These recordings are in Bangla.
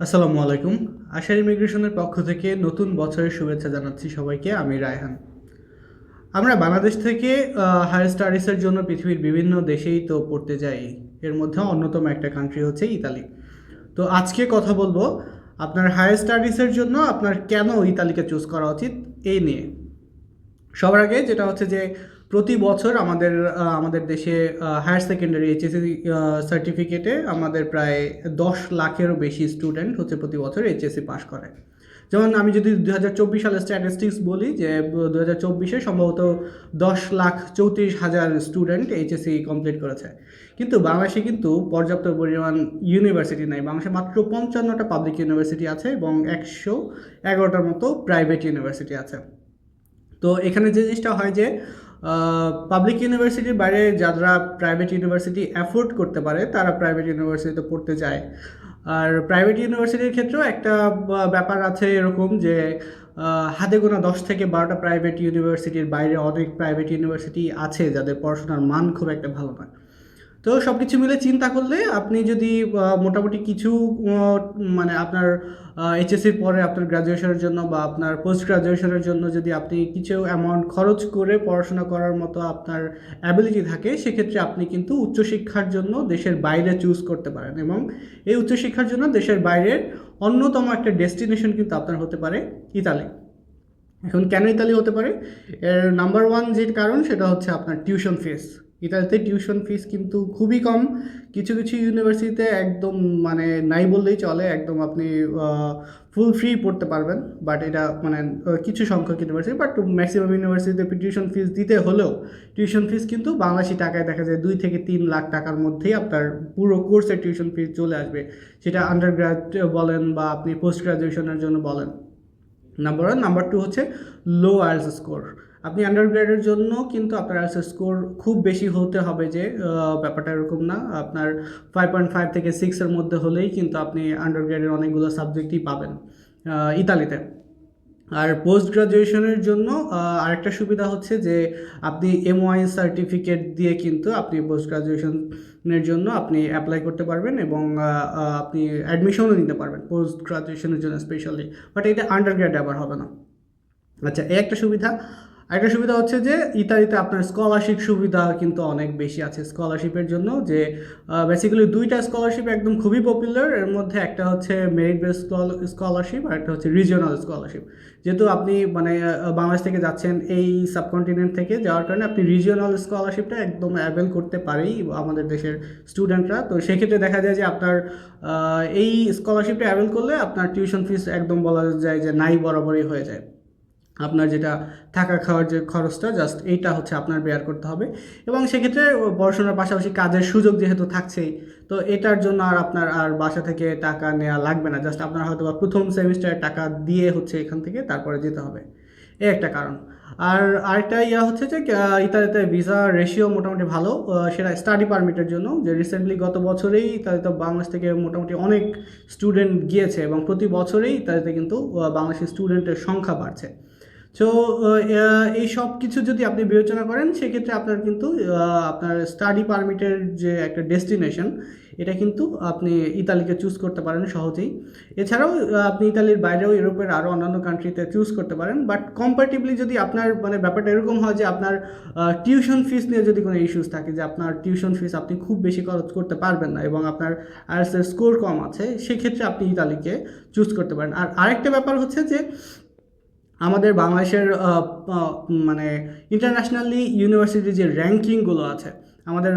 আসসালামু আলাইকুম। আশার ইমিগ্রেশনের পক্ষ থেকে নতুন বছরের শুভেচ্ছা জানাচ্ছি সবাইকে, আমি রায়হান। আমরা বাংলাদেশ থেকে হায়ার স্টাডিজের জন্য পৃথিবীর বিভিন্ন দেশেই তো পড়তে যাই। এর মধ্যে অন্যতম একটা কান্ট্রি হচ্ছে ইতালি। তো আজকে কথা বলব, আপনার হায়ার স্টাডিজের জন্য আপনার কেন ইতালিকে চুজ করা উচিত? এই নিয়ে। সবার আগে যেটা হচ্ছে যে প্রতি বছর আমাদের আমাদের দেশে হায়ার সেকেন্ডারি এইচএসসি সার্টিফিকেটে আমাদের প্রায় দশ লাখেরও বেশি স্টুডেন্ট হচ্ছে প্রতি বছর এইচএসসি পাস করে। যেমন আমি যদি দু হাজার চব্বিশ সালের স্ট্যাটিস্টিক্স বলি যে দু হাজার চব্বিশে সম্ভবত দশ লাখ চৌত্রিশ হাজার স্টুডেন্ট এইচএসসি কমপ্লিট করেছে। কিন্তু বাংলাদেশে কিন্তু পর্যাপ্ত পরিমাণ ইউনিভার্সিটি নাই। বাংলাদেশে মাত্র পঞ্চান্নটা পাবলিক ইউনিভার্সিটি আছে এবং একশো এগারোটার মতো প্রাইভেট ইউনিভার্সিটি আছে। তো এখানে যে জিনিসটা হয় যে পাবলিক ইউনিভার্সিটির বাইরে যারা প্রাইভেট ইউনিভার্সিটি অ্যাফোর্ড করতে পারে, তারা প্রাইভেট ইউনিভার্সিটিতে পড়তে যায় আর প্রাইভেট ইউনিভার্সিটির ক্ষেত্রেও একটা ব্যাপার আছে এরকম যে হাতে গোনা দশ থেকে বারোটা প্রাইভেট ইউনিভার্সিটির বাইরে অনেক প্রাইভেট ইউনিভার্সিটি আছে যাদের পড়াশোনার মান খুব একটা ভালো নয়। তো সব কিছু মিলে চিন্তা করলে আপনি যদি মোটামুটি কিছু মানে আপনার এইচএসসির পরে আপনার গ্রাজুয়েশনের জন্য বা আপনার পোস্ট গ্রাজুয়েশনের জন্য যদি আপনি কিছু অ্যামাউন্ট খরচ করে পড়াশোনা করার মতো আপনার অ্যাবিলিটি থাকে, সেক্ষেত্রে আপনি কিন্তু উচ্চশিক্ষার জন্য দেশের বাইরে চুজ করতে পারেন এবং এই উচ্চশিক্ষার জন্য দেশের বাইরের অন্যতম একটা ডেস্টিনেশন কিন্তু আপনার হতে পারে ইতালি। এখন কেন ইতালি হতে পারে? এর নাম্বার ওয়ান যে কারণ সেটা হচ্ছে আপনার টিউশন ফিস ইতালিতে টিউশন ফিস কিন্তু খুবই কম। কিছু কিছু ইউনিভার্সিটিতে একদম মানে নাই বললেই চলে, একদম আপনি ফুল ফ্রি পড়তে পারবেন। বাট এটা মানে কিছু সংখ্যক ইউনিভার্সিটি বাট ম্যাক্সিমাম ইউনিভার্সিটিতে টিউশন ফিস দিতে হলেও টিউশন ফিস কিন্তু বাংলাদেশি টাকায় দেখা যায় দুই থেকে তিন লাখ টাকার মধ্যেই আপনার পুরো কোর্সের টিউশন ফিস চলে আসবে। সেটা আন্ডার বলেন বা আপনি পোস্ট গ্রাজুয়েশনের জন্য বলেন। নাম্বার ওয়ান নাম্বার টু হচ্ছে লো আইএলস স্কোর আপনি আন্ডারগ্রেডের জন্য কিন্তু আপনার আইএলস স্কোর খুব বেশি হতে হবে যে ব্যাপারটা এরকম না। আপনার ফাইভ পয়েন্ট ফাইভ থেকে সিক্সের মধ্যে হলেই কিন্তু আপনি আন্ডারগ্রেডের অনেকগুলো সাবজেক্টই পাবেন ইতালিতে। আর পোস্ট গ্রাজুয়েশনের জন্য আরেকটা সুবিধা হচ্ছে যে, আপনি এমওয়াই সার্টিফিকেট দিয়ে কিন্তু আপনি পোস্ট গ্রাজুয়েশনের জন্য আপনি অ্যাপ্লাই করতে পারবেন এবং আপনি অ্যাডমিশনও নিতে পারবেন পোস্ট গ্রাজুয়েশনের জন্য স্পেশালি বাট এটা আন্ডার গ্রেড আবার হবে না। আচ্ছা এই একটা সুবিধা আরেকটা সুবিধা হচ্ছে যে ইতালিতে আপনার স্কলারশিপ সুবিধা কিন্তু অনেক বেশি আছে স্কলারশিপের জন্য যে বেসিক্যালি দুইটা স্কলারশিপ একদম খুবই পপুলার এর মধ্যে একটা হচ্ছে মেরিট বেস স্কলারশিপ আর একটা হচ্ছে রিজিওনাল স্কলারশিপ যেহেতু আপনি মানে বাংলাদেশ থেকে যাচ্ছেন এই সাবকন্টিনেন্ট থেকে, যাওয়ার কারণে আপনি রিজিওনাল স্কলারশিপটা একদম অ্যাভেল করতে পারেই আমাদের দেশের স্টুডেন্টরা তো সেক্ষেত্রে দেখা যায় যে আপনার এই স্কলারশিপটা অ্যাভেল করলে আপনার টিউশন ফিস একদম বলা যায় যে নাই বরাবরই হয়ে যায়। আপনার যেটা থাকা খাওয়ার যে খরচটা জাস্ট এইটা হচ্ছে আপনার বেয়ার করতে হবে। এবং সেক্ষেত্রে পড়াশোনার পাশাপাশি কাজের সুযোগ যেহেতু থাকছেই তো এটার জন্য আর আপনার আর বাসা থেকে টাকা নেওয়া লাগবে না। জাস্ট আপনার হয়তো বা প্রথম সেমিস্টারে টাকা দিয়ে হচ্ছে এখান থেকে তারপরে যেতে হবে। এই একটা কারণ। আর আরেকটা ইয়া হচ্ছে যে ইতালিতে ভিসা রেশিও মোটামুটি ভালো। সেটা স্টাডি পারমিটের জন্য যে রিসেন্টলি গত বছরেই ইতালিতে বাংলাদেশ থেকে মোটামুটি অনেক স্টুডেন্ট গিয়েছে এবং প্রতি বছরেই ইতালিতে কিন্তু আহ, বাংলাদেশি স্টুডেন্টের সংখ্যা বাড়ছে। তো এই সব কিছু যদি আপনি বিবেচনা করেন, সেক্ষেত্রে আপনার কিন্তু আপনার স্টাডি পারমিটের যে একটা ডেস্টিনেশন এটা কিন্তু আপনি ইতালিকে চুজ করতে পারেন সহজেই। এছাড়াও আপনি ইতালির বাইরেও ইউরোপের আরও অন্যান্য কান্ট্রিতে চুজ করতে পারেন বাট কম্পারেটিভলি যদি আপনার মানে ব্যাপারটা এরকম হয় যে আপনার টিউশন ফিস নিয়ে যদি কোনো ইস্যুস থাকে, যে আপনার টিউশন ফিস আপনি খুব বেশি খরচ করতে পারবেন না এবং আপনার আইএলসের স্কোর কম আছে, সেক্ষেত্রে আপনি ইতালিকে চুজ করতে পারেন। আর আরেকটা ব্যাপার হচ্ছে যে আমাদের বাংলাদেশের মানে ইন্টারন্যাশনালি ইউনিভার্সিটির যে র্যাঙ্কিংগুলো আছে আমাদের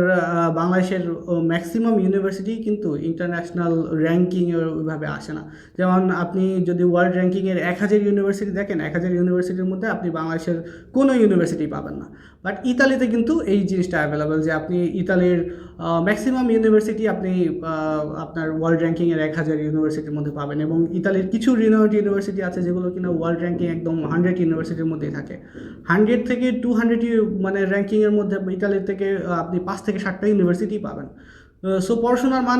বাংলাদেশের ম্যাক্সিমাম ইউনিভার্সিটি কিন্তু ইন্টারন্যাশনাল র্যাঙ্কিং ওইভাবে আসে না। যেমন আপনি যদি ওয়ার্ল্ড র্যাঙ্কিংয়ের এক হাজার ইউনিভার্সিটি দেখেন এক হাজার ইউনিভার্সিটির মধ্যে আপনি বাংলাদেশের কোনো ইউনিভার্সিটি পাবেন না। বাট ইতালিতে কিন্তু এই জিনিসটা অ্যাভেলেবেল যে আপনি ইতালির ম্যাক্সিমাম ইউনিভার্সিটি আপনি আপনার ওয়ার্ল্ড র্যাঙ্কিংয়ের এক হাজার ইউনিভার্সিটির মধ্যে পাবেন এবং ইতালির কিছু রিনোভেড ইউনিভার্সিটি আছে যেগুলো কিনা ওয়ার্ল্ড র্যাঙ্কিং একদম হান্ড্রেড ইউনিভার্সিটির মধ্যেই থাকে। হান্ড্রেড থেকে টু হান্ড্রেড মানে র্যাঙ্কিংয়ের মধ্যে ইতালির থেকে আহ, আপনি পাঁচ থেকে সাতটা ইউনিভার্সিটি পাবেন। সো পড়াশোনার মান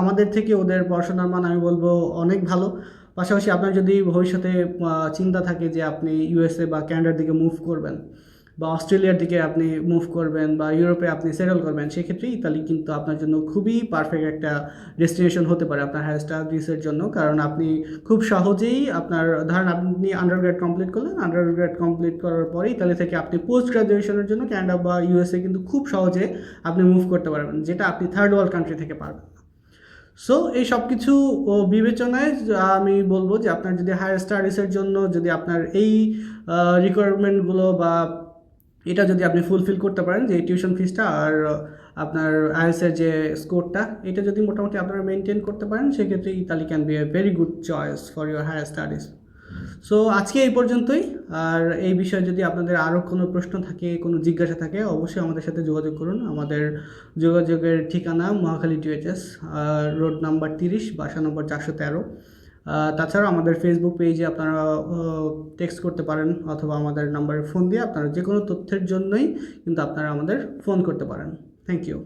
আমাদের থেকে ওদের পড়াশোনার মান আমি বলব অনেক ভালো। পাশাপাশি আপনার যদি ভবিষ্যতে চিন্তা থাকে যে আপনি ইউএসএ বা ক্যানাডার দিকে মুভ করবেন বা অস্ট্রেলিয়ার দিকে আপনি মুভ করবেন বা ইউরোপে আপনি সেটেল করবেন, সেক্ষেত্রে ইতালি কিন্তু আপনার জন্য খুবই পারফেক্ট একটা ডেস্টিনেশন হতে পারে আপনার হায়ার স্টাডিজের জন্য। কারণ আপনি খুব সহজেই আপনার, ধরেন আপনি আন্ডারগ্রেড কমপ্লিট করলেন আন্ডারগ্রেড কমপ্লিট করার পরে ইতালি থেকে আপনি পোস্ট গ্রাজুয়েশনের জন্য ক্যানাডা বা ইউএসএ কিন্তু খুব সহজে আপনি মুভ করতে পারবেন, যেটা আপনি থার্ড ওয়ার্ল্ড কান্ট্রি থেকে পারবেন সো এই সব কিছু বিবেচনায় আমি বলব যে আপনার যদি হায়ার স্টাডিজের জন্য যদি আপনার এই রিকোয়ারমেন্টগুলো বা এটা যদি আপনি ফুলফিল করতে পারেন যে টিউশন ফিসটা আর আপনার আইএসের যে স্কোরটা এটা যদি মোটামুটি আপনারা মেনটেন করতে পারেন, সেক্ষেত্রে Italy can be a very good choice for your higher studies so আজকে এই পর্যন্তই। আর এই বিষয়ে যদি আপনাদের আরও কোনো প্রশ্ন থাকে, কোনো জিজ্ঞাসা থাকে, অবশ্যই আমাদের সাথে যোগাযোগ করুন। আমাদের যোগাযোগের ঠিকানা মহাখালী টিউএচএস রোড নাম্বার তিরিশ, বাসা নম্বর চারশো তেরো। তাছাড়া আমাদের ফেসবুক পেজে আপনারা টেক্সট করতে পারেন অথবা আমাদের নাম্বারে ফোন দিয়ে আপনারা যে কোনো তথ্যের জন্যই কিন্তু আপনারা আমাদের ফোন করতে পারেন। Thank you